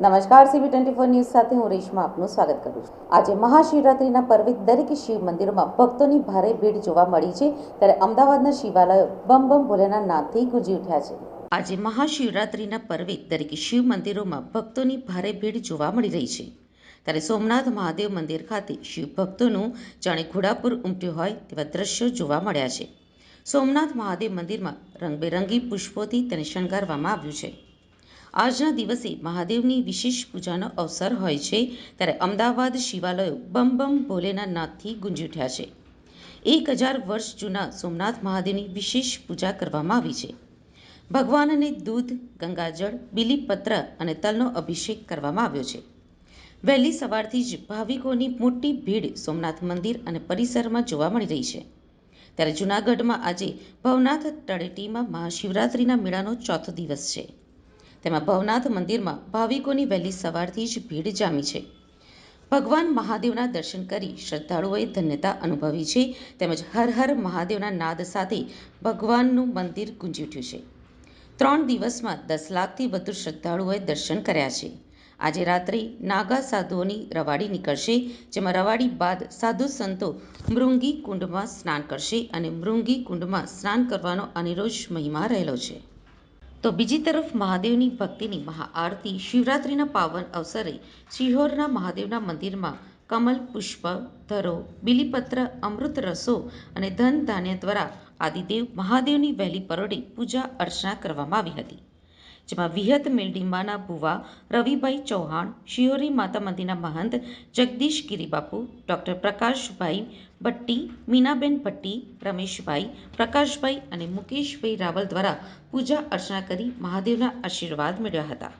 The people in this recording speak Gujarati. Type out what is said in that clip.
નમસ્કાર સીબી ટ્વેન્ટી ફોર ન્યૂઝ સાથે હું રેશમા આપનું સ્વાગત કરું છું. આજે મહાશિવરાત્રિના પર્વે દરેક શિવ મંદિરોમાં ભક્તોની ભારે ભીડ જોવા મળી છે. ત્યારે અમદાવાદના શિવાલયો બમ બમ ભોલેના નાદથી ગુંજી ઉઠ્યા છે. આજે મહાશિવરાત્રિના પર્વે દરેક શિવ મંદિરોમાં ભક્તોની ભારે ભીડ જોવા મળી રહી છે. ત્યારે સોમનાથ મહાદેવ મંદિર ખાતે શિવ ભક્તોનું જાણે ઘોડાપુર ઉમટ્યું હોય તેવા દ્રશ્યો જોવા મળ્યા છે. સોમનાથ મહાદેવ મંદિરમાં રંગબેરંગી પુષ્પોથી તેને શણગારવામાં આવ્યું છે. આજના દિવસે મહાદેવની વિશેષ પૂજાનો અવસર હોય છે, ત્યારે અમદાવાદ શિવાલયો બમ બમ ભોલેના નાદથી ગુંજી ઉઠ્યા છે. એક હજાર વર્ષ જૂના સોમનાથ મહાદેવની વિશેષ પૂજા કરવામાં આવી છે. ભગવાનને દૂધ, ગંગાજળ, બીલીપત્ર અને તલનો અભિષેક કરવામાં આવ્યો છે. વહેલી સવારથી જ ભાવિકોની મોટી ભીડ સોમનાથ મંદિર અને પરિસરમાં જોવા મળી રહી છે. ત્યારે જૂનાગઢમાં આજે ભવનાથ તળેટીમાં મહાશિવરાત્રિના મેળાનો ચોથો દિવસ છે. તેમાં ભવનાથ મંદિરમાં ભાવિકોની વહેલી સવારથી જ ભીડ જામી છે. ભગવાન મહાદેવના દર્શન કરી શ્રદ્ધાળુઓએ ધન્યતા અનુભવી છે તેમજ હર હર મહાદેવના નાદ સાથે ભગવાનનું મંદિર ગુંજી ઉઠ્યું છે. ત્રણ દિવસમાં દસ લાખથી વધુ શ્રદ્ધાળુઓએ દર્શન કર્યા છે. આજે રાત્રે નાગા સાધુઓની રવાડી નીકળશે, જેમાં રવાડી બાદ સાધુ સંતો મૃંગી કુંડમાં સ્નાન કરશે અને મૃંગી કુંડમાં સ્નાન કરવાનો અનિરોજ મહિમા રહેલો છે. તો બીજી તરફ મહાદેવની ભક્તિની મહાઆરતી શિવરાત્રિના પાવન અવસરે શિહોરના મહાદેવના મંદિરમાં કમલ, પુષ્પ, ધરો, બિલીપત્ર, અમૃત રસો અને ધન ધાન્ય દ્વારા આદિદેવ મહાદેવની વહેલી પરોડે પૂજા અર્ચના કરવામાં આવી હતી. જેમાં વિહત મેલડીમાના ભુવા, રવિભાઈ ચૌહાણ શિહોરી માતા મંદિરના મહંત, જગદીશ ગિરિબાપુ, ડૉક્ટર પ્રકાશભાઈ ભટ્ટી, મીનાબેન ભટ્ટી, રમેશભાઈ પ્રકાશભાઈ અને મુકેશભાઈ રાવલ દ્વારા પૂજા અર્ચના કરી મહાદેવના આશીર્વાદ મેળવ્યા હતા.